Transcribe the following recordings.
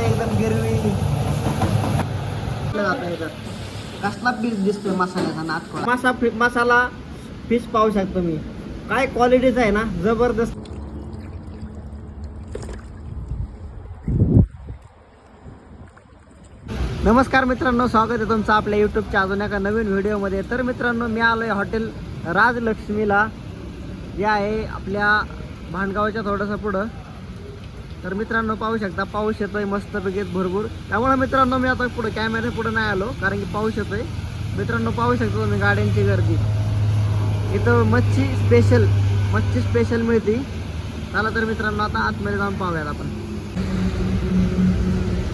एकदम गिरवी. कसला पीस दिसतोय मसाल्याचा मासा फि- मसाला फिश पाहू शकतो मी. काय क्वालिटीचा आहे ना जबरदस्त. नमस्कार मित्रांनो स्वागत आहे तुमचं आपल्या यूट्यूबच्या अजून एका नवीन व्हिडिओमध्ये तर मित्रांनो मी आलो आहे हॉटेल राजलक्ष्मीला. जे आहे आपल्या भांडगावच्या थोडंसं पुढं. तर मित्रांनो पाहू शकता पाऊस येतोय मस्तपैकी भरपूर. त्यामुळे मित्रांनो मी आता पुढे कॅमेऱ्या पुढे नाही आलो कारण की पाऊस येतोय. मित्रांनो पाहू शकतो तुम्ही गाड्यांची गर्दी. इथं मच्छी स्पेशल मच्छी स्पेशल मिळते. चला तर मित्रांनो आता आतमध्ये जाऊन पाहूयात आपण.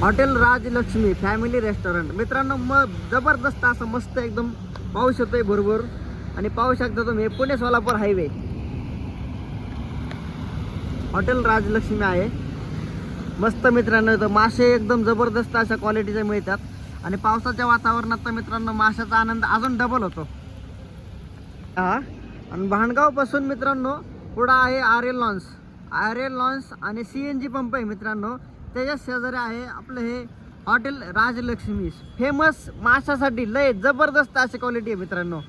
Hotel Rajlakshmi family restaurant. मित्रांनो मग जबरदस्त असं मस्त एकदम पाऊस येतोय भरभर आणि पाहू शकता तुम्ही पुणे सोलापूर हायवे हॉटेल राजलक्ष्मी आहे. मस्त मित्रांनो इथं मासे एकदम जबरदस्त अशा क्वालिटीचे मिळतात. आणि पावसाच्या वातावरणात तर मित्रांनो माशाचा आनंद अजून डबल होतो. हा? आणि भांडगावपासून मित्रांनो पुढं आहे R L lawns R L lawns आणि सी एन जी पंप आहे मित्रांनो. त्याच्या शेजारी आहे आपलं हे हॉटेल राजलक्ष्मी. फेमस माशासाठी लय जबरदस्त अशी क्वालिटी आहे मित्रांनो.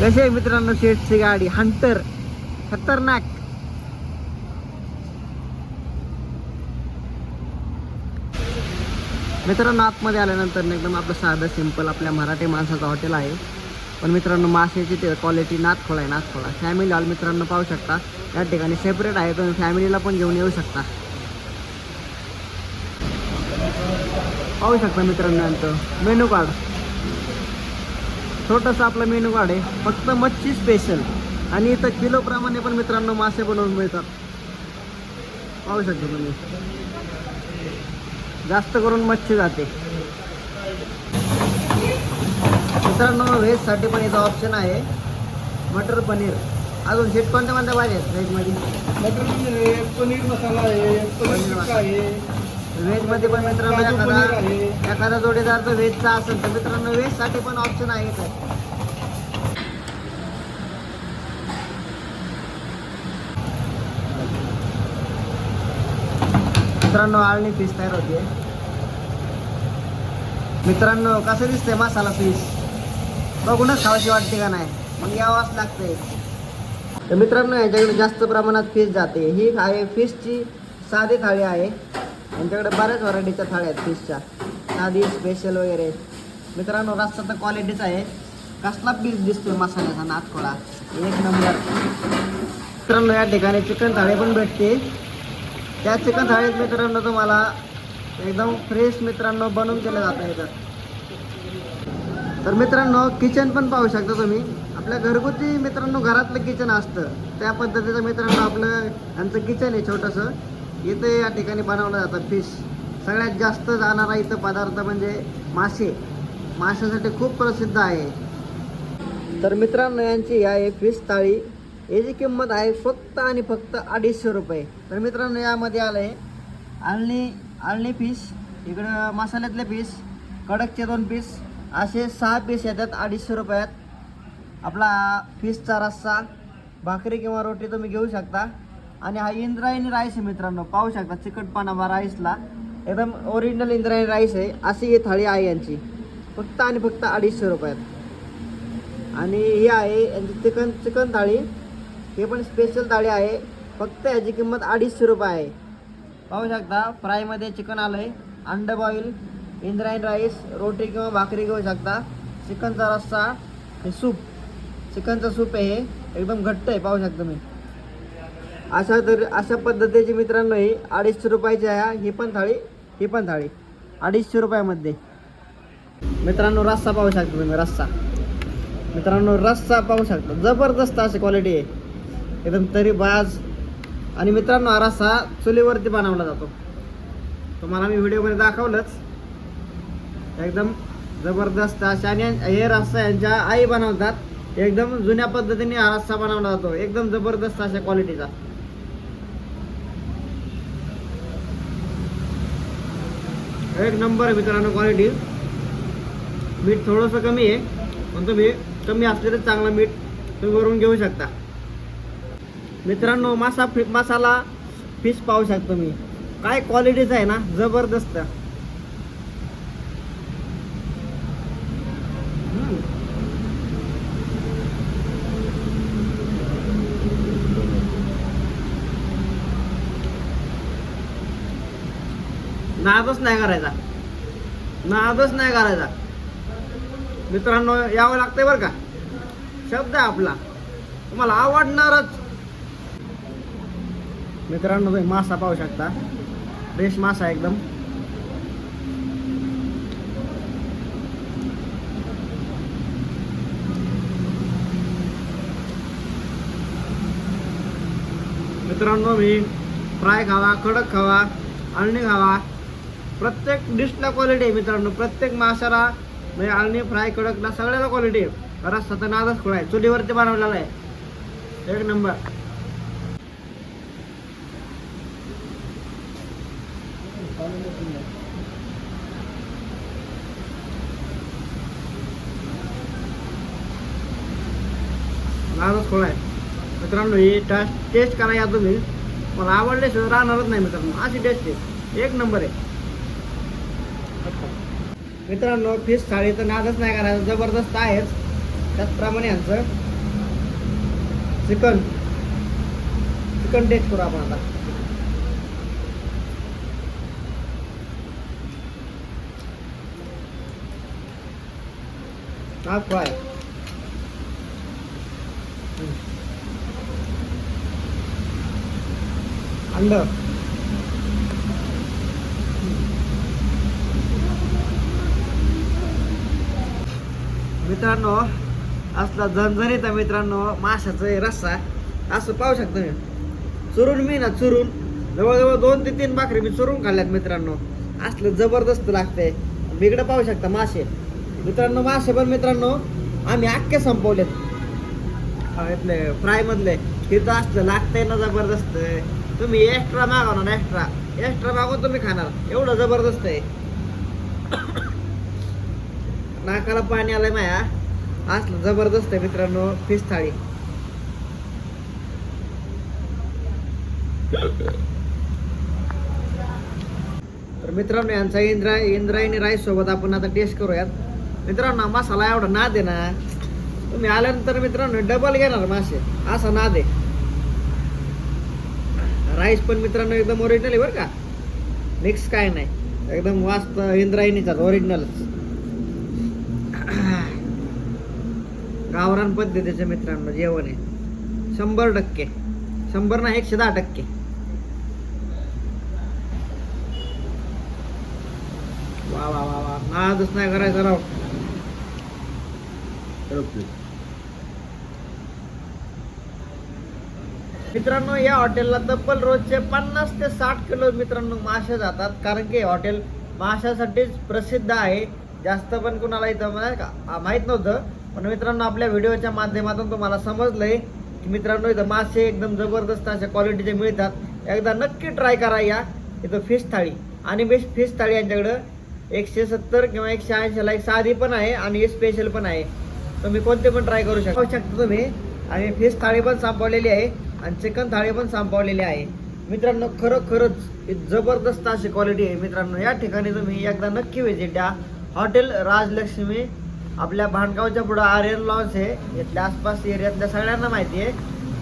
कसे आहे मित्रांनो शेटची गाडी? हंटर खतरनाक. मित्रांनो आतमध्ये आल्यानंतर एकदम आपलं साधं सिंपल आपल्या मराठी माणसाचं हॉटेल आहे. पण मित्रांनो माशाची ते क्वालिटी नाथखोळा आहे नाथखोळा फॅमिली हॉल मित्रांनो पाहू शकता. या ठिकाणी सेपरेट आहे तुम्ही फॅमिलीला पण घेऊन येऊ शकता. पाहू शकता मित्रांनो यांचं. मेनू कार्ड छोटंसं आपलं मेनू कार्ड आहे. फक्त मच्छी स्पेशल आणि इथं किलोप्रमाणे पण मित्रांनो मासे बनवून मिळतात. पाहू शकता तुम्ही. जास्त करून मच्छी जाते. मित्रांनो व्हेजसाठी पण इथं ऑप्शन आहे. मटर पनीर. अजून शेट कोणत्या कोणत्या भाज्या आहेत व्हेजमध्ये मटर पनीर आहे पनीर मसाला. आहे. पनीर टिक्का आहे व्हेजमध्ये पण मित्रांनो काजू पनीर एखादा आहे. एखादा जोडीदार जर व्हेजचा असेल तर मित्रांनो व्हेजसाठी पण ऑप्शन आहे इथं. मित्रांनो आळणी फिश तयार होते मित्रांनो कसं दिसतंय मसाला फिश बघूनच खावाशी वाटते का नाही? मग यावंच लागते तर मित्रांनो यांच्याकडे जास्त प्रमाणात फिश जाते. ही आहे फिशची साधी थाळी आहे. यांच्याकडे बऱ्याच व्हरायटीच्या थाळ्या आहेत फिशच्या साधी स्पेशल वगैरे. मित्रांनो रस्ता तर क्वालिटीच आहे. कसला पीस दिसतोय मसाल्याचा नाथखोळा एक नंबर. मित्रांनो या ठिकाणी चिकन थाळी पण भेटते. त्या चिकन थाळीत मित्रांनो तुम्हाला एकदम फ्रेश मित्रांनो बनवून केलं जातं इथं तर. मित्रांनो किचन पण पाहू शकता तुम्ही. आपल्या घरगुती मित्रांनो घरातलं किचन असतं. त्या पद्धतीचं मित्रांनो आपलं यांचं किचन आहे छोटंसं. इथे या ठिकाणी बनवलं जातं फिश सगळ्यात जास्त जाणारा इथं पदार्थ म्हणजे मासे. माशासाठी खूप प्रसिद्ध आहे. तर मित्रांनो यांची आहे फिश थाळी. याची किंमत आहे फक्त आणि फक्त अडीचशे रुपये. तर मित्रांनो यामध्ये आलं आहे आणि आळणी पीस. इकडं मसाल्यातले पीस कडकचे दोन पीस असे सहा पीस येतात अडीचशे रुपयात. आपला फिशचा रस्सा भाकरी किंवा रोटी तुम्ही घेऊ शकता. आणि हा इंद्रायणी राईस आहे मित्रांनो पाहू शकता चिकटपणा राईसला. एकदम ओरिजिनल इंद्रायणी राईस आहे अशी ही थाळी आहे यांची. फक्त आणि फक्त अडीचशे रुपयात. आणि ही आहे यांची चिकन चिकन थाळी. हे पण स्पेशल थाळी आहे. फक्त याची किंमत अडीचशे रुपये आहे. पाहू शकता फ्रायमध्ये चिकन आलं आहे अंड बॉईल इंद्रायणी राईस रोटी किंवा भाकरी घेऊ शकता. चिकनचा रस्सा हे सूप चिकनचं सूप आहे हे एकदम घट्ट आहे पाहू शकता तुम्ही. अशा तर अशा पद्धतीची मित्रांनो ही अडीचशे रुपयाची आहे. ही पण थाळी ही पण थाळी. अडीचशे रुपयामध्ये. मित्रांनो रस्सा पाहू शकता तुम्ही रस्सा. मित्रांनो रस्सा पाहू शकता. जबरदस्त अशी क्वालिटी आहे. एकदम तरी बाज आणि मित्रांनो हा रस्सा चुलीवरती बनवला जातो. तुम्हाला मी व्हिडिओमध्ये दाखवलंच. एकदम जबरदस्त अशा आणि हे रस्सा यांच्या आई बनवतात. एकदम जुन्या पद्धतीने हा रस्सा बनवला जातो. एकदम जबरदस्त अशा क्वालिटीचा. एक नंबर आहे मित्रांनो क्वालिटी. मीठ थोडंसं कमी आहे. पण तुम्ही कमी असले तर चांगलं मीठ तुम्ही वरून घेऊ शकता. मित्रांनो मासा फि मसाला फिश पाहू शकतो मी काय क्वालिटीचं आहे ना जबरदस्त. नादच नाही करायचा. नादच नाही करायचा. मित्रांनो यावं लागतंय बरं का? शब्द आहे आपला. तुम्हाला आवडणारच. मित्रांनो तुम्ही मासा पाहू शकता. फ्रेश मासा एकदम. मित्रांनो मी फ्राय खावा कडक खावा अळणी खावा. प्रत्येक डिशला क्वालिटी आहे मित्रांनो. प्रत्येक माशाला म्हणजे अळणी फ्राय कडकला सगळ्याला क्वालिटी आहे. खरंच सतनादच नादच खोळा आहे. चुलीवरती बनवलेला आहे. एक नंबर. लहानच खोळा आहे? मित्रांनो ही टेस्ट टेस्ट करा या तुम्ही मला आवडल्याशिवाय राहणारच नाही मित्रांनो. अशी टेस्ट आहे. एक नंबर आहे. मित्रांनो फिश थाळी तर नादच नाही करायचं जबरदस्त आहेच. त्याचप्रमाणे यांचं चिकन चिकन टेस्ट करू आपण आता. हा फ्राय अंड. मित्रांनो असला झणझणीत मित्रांनो माशाचा रस्सा. असं पाहू शकतो मी चुरून मी ना चुरून. जवळजवळ दोन ते तीन भाकरी मी चुरून खाल्ल्यात मित्रांनो. असलं जबरदस्त लागतंय. वेगळं पाहू शकता मासे. मित्रांनो मासे पण मित्रांनो आम्ही अख्खे संपवलेत. इथले फ्राय मधले. तिथं असलं लागतंय ना जबरदस्त. तुम्ही एक्स्ट्रा मागवणार ना एक्स्ट्रा एक्स्ट्रा मागून तुम्ही खाणार. एवढं जबरदस्त आहे. नाकाला पाणी आलंय माया. असलं जबरदस्त आहे मित्रांनो फिश थाळी. तर मित्रांनो यांचा इंद्रा इंद्रायणी राईस सोबत आपण आता टेस्ट करूयात. मित्रांनो मसाला एवढा ना दे ना. तुम्ही आल्यानंतर मित्रांनो डबल घेणार मासे. असा ना दे राईस पण मित्रांनो एकदम ओरिजिनल आहे बरं का. मिक्स काय नाही. एकदम वास्त इंद्रायणीचा ओरिजिनलच गावरान पद्धतीचं मित्रांनो जेवण आहे. शंभर टक्के. शंभर ना एकशे दहा टक्के. वा वा वा वा. नादच नाही करायचं राव. मित्रांनो या हॉटेलला तब्बल रोजचे पन्नास ते साठ किलो मित्रांनो मासे जातात. कारण की हे हॉटेल माशासाठीच प्रसिद्ध आहे. जास्त पण कुणाला इथं म्हणजे का? नव्हतं. पण मित्रांनो आपल्या व्हिडिओच्या माध्यमातून तुम्हाला समजलंय की मित्रांनो इथं मासे एकदम जबरदस्त अशा क्वालिटीचे मिळतात. एकदा नक्की ट्राय करा या. इथं फिश थाळी. आणि बेस्ट फिश थाळी यांच्याकडं एकशे सत्तर किंवा एकशे ऐंशीला एक साधी पण आहे आणि स्पेशल पण आहे. तुम्ही कोणते पण ट्राय करू शकता. शकता तुम्ही. आणि फिश थाळी पण संपवलेली आहे. आणि चिकन थाळी पण संपवलेली आहे. मित्रांनो खरोखरच ही जबरदस्त अशी क्वालिटी आहे. मित्रांनो या ठिकाणी तुम्ही एकदा नक्की व्हिजिट द्या हॉटेल राजलक्ष्मी आपल्या भांडगावच्या पुढं आर्यन लॉन्स आहे. इथल्या आसपास एरियातल्या सगळ्यांना माहिती आहे.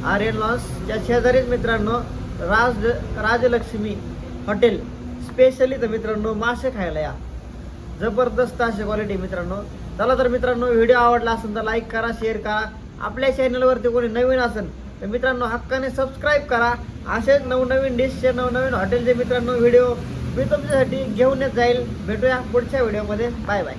आर्यन लॉन्सच्या शेजारीच मित्रांनो राज राजलक्ष्मी हॉटेल स्पेशली तर मित्रांनो मासे खायला या. जबरदस्त अशी क्वालिटी मित्रांनो. चला तर मित्रांनो व्हिडिओ आवडला असेल तर लाईक करा शेअर करा. आपल्या चॅनलवरती कोणी नवीन असेल तर मित्रांनो हक्काने सबस्क्राईब करा. असेच नवनवीन डिशचे नवनवीन हॉटेलचे मित्रांनो व्हिडिओ मी तुमच्यासाठी घेऊन येत जाईल. भेटूया पुढच्या व्हिडिओमध्ये बाय बाय